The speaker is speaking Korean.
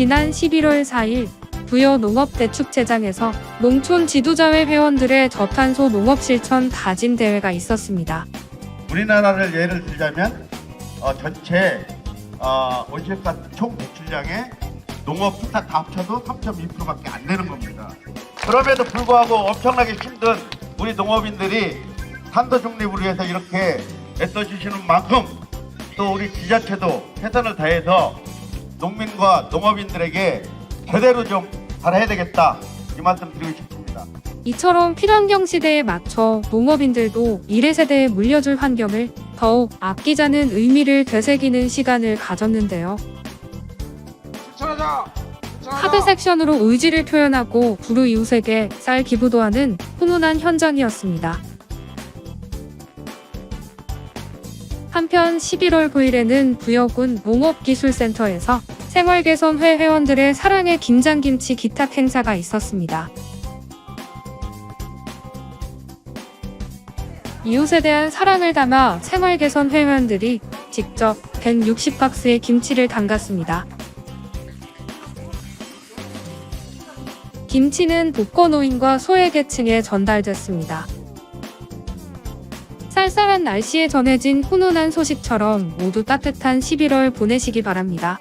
지난 11월 4일 부여 농업대축제장에서 농촌 지도자회 회원들의 저탄소 농업 실천 다짐 대회가 있었습니다. 우리나라를 예를 들자면 어, 전체 어, 온실가 총 배출량의 농업 부탁 다 합쳐도 3.2%밖에 안 되는 겁니다. 그럼에도 불구하고 엄청나게 힘든 우리 농업인들이 탄도 중립을 위해서 이렇게 애써주시는 만큼 또 우리 지자체도 최선을 다해서 농민과 농업인들에게 제대로 좀 잘해야 되겠다 이 말씀 드리고 싶습니다. 이처럼 필환경 시대에 맞춰 농업인들도 미래 세대에 물려줄 환경을 더욱 아끼자는 의미를 되새기는 시간을 가졌는데요. 실천하자. 카드 섹션으로 의지를 표현하고 구루 이웃에게 쌀 기부도 하는 훈훈한 현장이었습니다. 한편 11월 9일에는 부여군 농업기술센터에서 생활개선회 회원들의 사랑의 김장김치 기탁 행사가 있었습니다. 이웃에 대한 사랑을 담아 생활개선 회원들이 직접 160박스의 김치를 담갔습니다. 김치는 독거노인과 소외계층에 전달됐습니다. 쌀쌀한 날씨에 전해진 훈훈한 소식처럼 모두 따뜻한 11월 보내시기 바랍니다.